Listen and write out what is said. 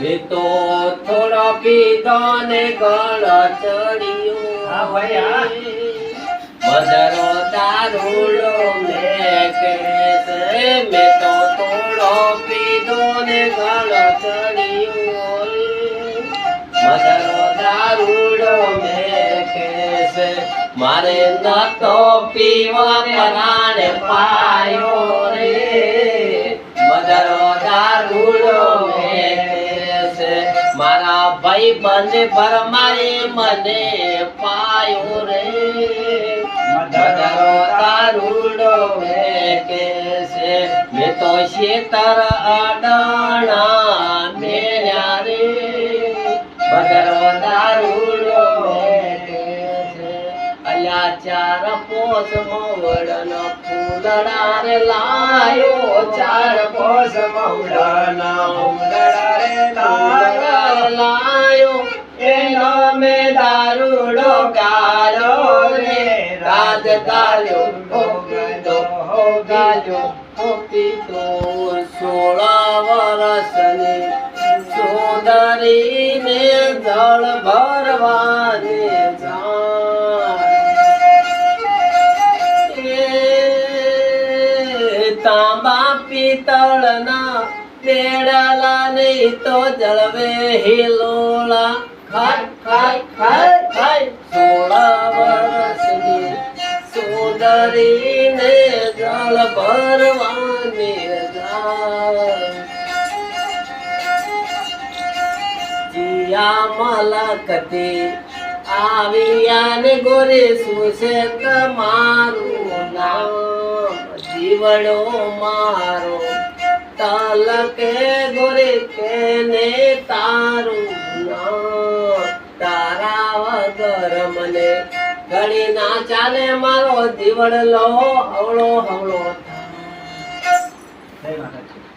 તો થોડો પીધો ને ગળો ચડ્યો. મધરો દારૂડો મે તો થોડો પીધો ને ગળો ચડ્યો મધરો દારૂડો મેં કે છે. મારે નતો પીવા પરાણે પાયો ભાઈ બંધ ભરમાએ મને પાયો રે. મધરો તારુડો મે કે છે. મેં તો શેતર અડાણા મેળ્યા રે. મધરો તારુડો મે કે છે. અલ્યા ચાર પોસ મોવડનો ફૂલડા રે લાયો. ચાર પોસ રે લાયો. એનો મે દારૂડો ગાળ્યો રે. રાજ ગાળ્યો ભોગતો પીધો હો ગાળ્યો હો પીધો સોળા વર્ષની સુંદરીને જળ ભરવાને તાંબા પિત્તળના પેડાલા નહીં તો જળવે હિલોળા ખાય ખાય ખાય ખાય. સોળા વર્ષની સુંદરીને જળ ભરવાની જાય મલકતે આવ્યા ને ગોરે શું છે તમારું નામ. જીવડો મારો તલકે ગોરે કેને તારું નામ તારા વગર મને ઘડી ના ચાલે, મારો જીવડલો હવળો હવળો માતાજી.